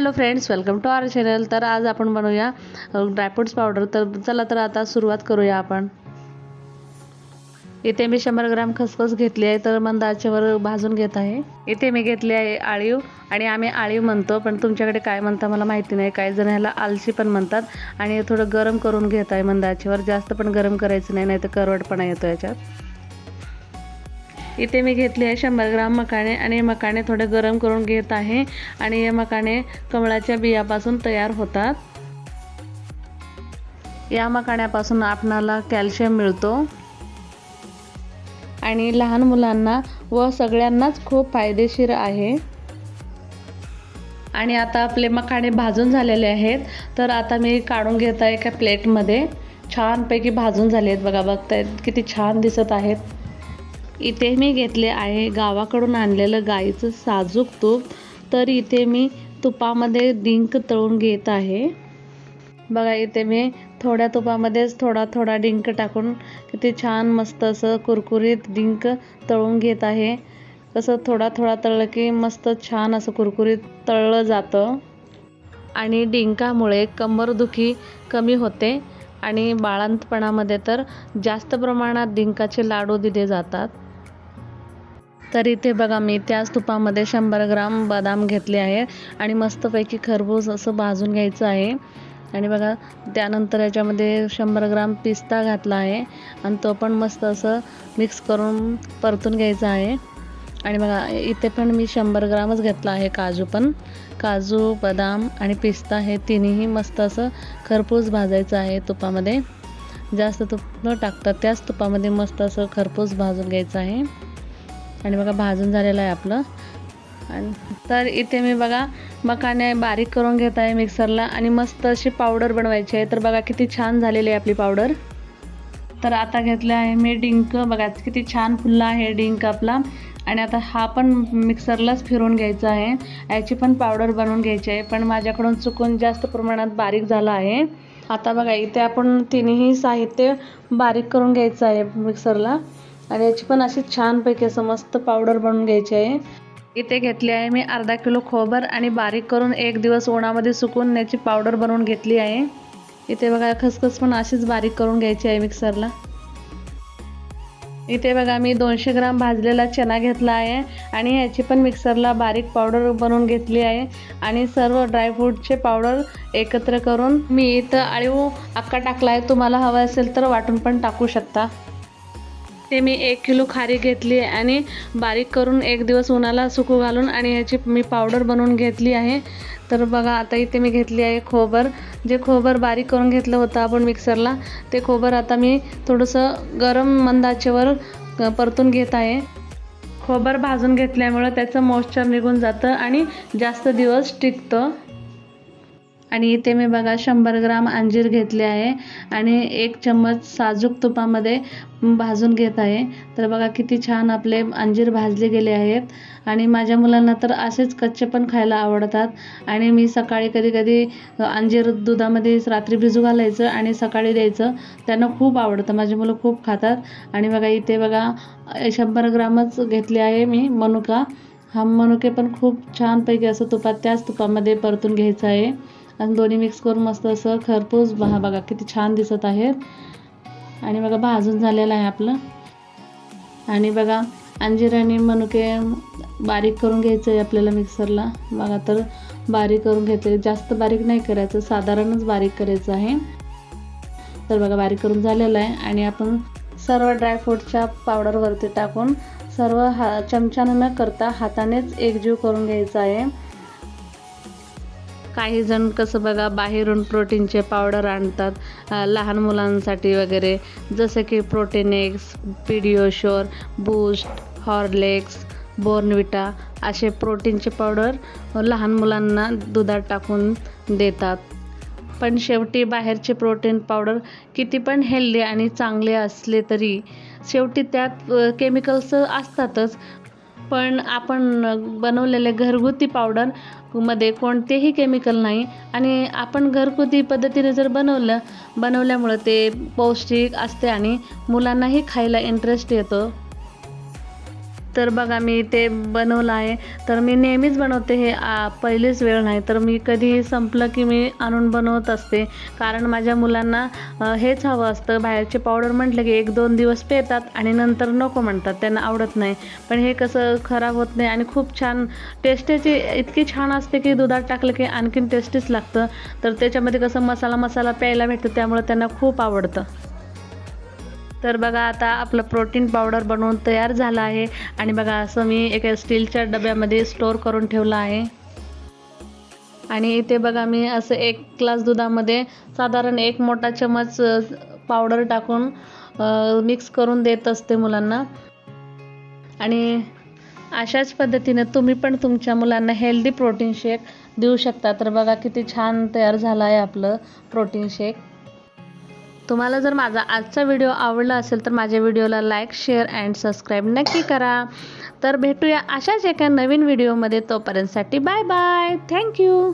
Hello friends welcome to our channel. तर आज आपण बनवूया ड्रायफ्रुट्स पावडर तर चला तर आता सुरुवात करूया आपण. इथे मी शंभर ग्राम खसखस घेतली आहे तर मंद आचेवर भाजून घेत आहे. इथे मी घेतली आहे आळीव आणि आम्ही आळीव म्हणतो पण तुमच्याकडे काय म्हणता मला माहिती नाही. काही जण ह्याला आलशी पण म्हणतात आणि थोडं गरम करून घेत आहे मंद आचेवर. जास्त पण गरम करायचं नाही नाही तर करवटपणा येतो याच्यात. इथे मी घेतले आहे शंभर ग्राम मकाणे आणि मकाणे थोडे गरम करून घेत आहे आणि हे मकाणे कमळाच्या बियापासून तयार होतात. या मकाण्यापासून आपणाला कॅल्शियम मिळतो. आणि लहान मुलांना व सगळ्यांनाच खूप फायदेशीर आहे. आणि आता आपले मकाणे भाजून झालेले आहेत. तर आता मी काढून घेत आहे एका प्लेटमध्ये. छानपैकी भाजून झाले आहेत बघा बघतायत किती छान दिसत आहेत. इथे मी घेतले आहे. गावाकडून आणलेलं गाईचं साजूक तूप. तर इथे मी तुपामध्ये डिंक तळून घेत आहे. बघा इथे मी थोड्या तुपामध्येच थोडा थोडा डिंक टाकून किती छान मस्त असं कुरकुरीत डिंक तळून घेत आहे. कसं थोडा थोडा तळलं की मस्त छान असं कुरकुरीत तळलं जातं. आणि डिंकामुळे कंबरदुखी कमी होते आणि बाळंतपणामध्ये तर जास्त प्रमाणात डिंकाचे लाडू दिले जातात. तर इथे बघा मी त्याच तुपामध्ये शंभर ग्राम बदाम घेतले आहे आणि मस्तपैकी खरबूज असं भाजून घ्यायचं आहे. आणि बघा त्यानंतर याच्यामध्ये शंभर ग्राम पिस्ता घातला आहे आणि तो पण मस्त असं मिक्स करून परतून घ्यायचा आहे. आणि बघा इथे पण मी शंभर ग्रामच घेतला आहे काजू पण. काजू बदाम आणि पिस्ता हे तिन्ही मस्त असं खरपूस भाजायचं आहे तुपामध्ये. जास्त तूप न टाकता त्याच तुपामध्ये मस्त असं खरपूस भाजून घ्यायचं आहे. आणि बघा भाजून झालेलं आहे आपलं. आणि तर इथे मी बघा मकाने बारीक करून घेत आहे मिक्सरला आणि मस्त अशी पावडर बनवायची आहे. तर बघा किती छान झालेली आहे आपली पावडर. तर आता घेतलं आहे मी डिंक. बघा किती छान फुलला आहे डिंक आपला. आणि आता हा पण मिक्सरलाच फिरवून घ्यायचा आहे. याची पण पावडर बनवून घ्यायची आहे. पण माझ्याकडून चुकून जास्त प्रमाणात बारीक झाला आहे. आता बघा इथे आपण तिन्ही साहित्य बारीक करून घ्यायचं आहे मिक्सरला. आणि याची पण अशी छानपैकी असं मस्त पावडर बनवून घ्यायची आहे. इथे घेतली आहे मी अर्धा किलो खोबर आणि बारीक करून एक दिवस उन्हामध्ये सुकून याची पावडर बनवून घेतली आहे. इथे बघा खसखस पण अशीच बारीक करून घ्यायची आहे मिक्सरला इथे बघा मी दोनशे ग्राम भाजलेला चना घेतला आहे आणि याची पण मिक्सरला बारीक पावडर बनवून घेतली आहे. आणि सर्व ड्रायफ्रूटचे पावडर एकत्र करून मी इथं आळीव अक्का टाकला आहे. तुम्हाला हवं असेल तर वाटून पण टाकू शकता. ते मी एक किलो खारी घेतली आहे आणि बारीक करून एक दिवस उन्हाला सुकू घालून आणि ह्याची मी पावडर बनवून घेतली आहे. तर बघा आता इथे मी घेतली आहे खोबर. जे खोबर बारीक करून घेतलं होतं आपण मिक्सरला ते खोबर आता मी थोडंसं गरम मंदाचेवर परतून घेत आहे. खोबर भाजून घेतल्यामुळं त्याचं मॉइश्चर निघून जातं आणि जास्त दिवस टिकतं. आणि इथे मी बघा शंभर ग्राम अंजीर घेतले आहे आणि एक चम्मच साजूक तुपामध्ये भाजून घेत आहे. तर बघा किती छान आपले अंजीर भाजले गेले आहेत. आणि माझ्या मुलांना तर असेच कच्चे पण खायला आवडतात. आणि मी सकाळी कधी कधी अंजीर दुधामध्ये रात्री भिजू घालायचं आणि सकाळी द्यायचं. त्यांना खूप आवडतं. माझी मुलं खूप खातात. आणि बघा इथे बघा शंभर ग्रामच घेतले आहे मी मनुका. हा मनुके पण खूप छानपैकी असं तुपात त्याच तुपामध्ये परतून घ्यायचं आहे. आणि दोन्ही मिक्स करून मस्त असं खरपूस बहा बघा किती छान दिसत आहेत. आणि बघा भाजून झालेलं आहे आपलं. आणि बघा अंजीर आणि मनुके बारीक करून घ्यायचं आहे आपल्याला मिक्सरला बघा तर बारीक करून घेते जास्त बारीक नाही करायचं साधारणच बारीक करायचं आहे. तर बघा बारीक करून झालेलं आहे. आणि आपण सर्व ड्रायफ्रूटच्या पावडरवरती टाकून सर्व हा चमच्यानं न करता हातानेच एकजीव करून घ्यायचं आहे. काही जण कसं बघा बाहेरून प्रोटीनचे पावडर आणतात लहान मुलांसाठी वगैरे. जसं की protein eggs PediaSure Boost Horlicks Bournvita असे प्रोटीनचे पावडर लहान मुलांना दुधात टाकून देतात. पण शेवटी बाहेरचे प्रोटीन पावडर किती पण हेल्दी आणि चांगले असले तरी शेवटी त्यात केमिकल्स असतातच पण आपण बनवलेले घरगुती पावडरमध्ये कोणतेही केमिकल नाही. आणि आपण घरगुती पद्धतीने जर बनवलं बनवल्यामुळं ते पौष्टिक असते आणि मुलांनाही खायला इंटरेस्ट येतो. तर बघा मी ते बनवलं आहे. तर मी नेहमीच बनवते हे आ, पहिलीच वेळ नाही. तर मी कधी संपलं की मी आणून बनवत असते. कारण माझ्या मुलांना हेच हवं असतं. बाहेरचे पावडर म्हटलं की एक दोन दिवस पेतात आणि नंतर नको म्हणतात. त्यांना आवडत नाही. पण हे कसं खराब होत नाही आणि खूप छान टेस्टेची इतकी छान असते की दुधात टाकलं की आणखीन टेस्टीच लागतं. तर त्याच्यामध्ये कसं मसाला मसाला प्यायला भेटतं त्यामुळे त्यांना खूप आवडतं. तर बघा आता आपलं प्रोटीन पावडर बनवून तयार झालं आहे. आणि बघा असं मी एका स्टीलच्या डब्यामध्ये स्टोअर करून ठेवलं आहे. आणि इथे बघा मी असं एक ग्लास दुधामध्ये साधारण एक मोठा चमच पावडर टाकून मिक्स करून देत असते मुलांना. आणि अशाच पद्धतीने तुम्ही पण तुमच्या मुलांना हेल्दी प्रोटीन शेक देऊ शकता. तर बघा किती छान तयार झालं आहे आपलं प्रोटीन शेक तुम्हाला जर माझा आजचा व्हिडिओ आवडला असेल तर माझ्या व्हिडिओला लाईक शेअर अँड सबस्क्राईब नक्की करा. तर भेटूया अशाच एका नवीन व्हिडिओमध्ये तोपर्यंतसाठी बाय बाय थँक्यू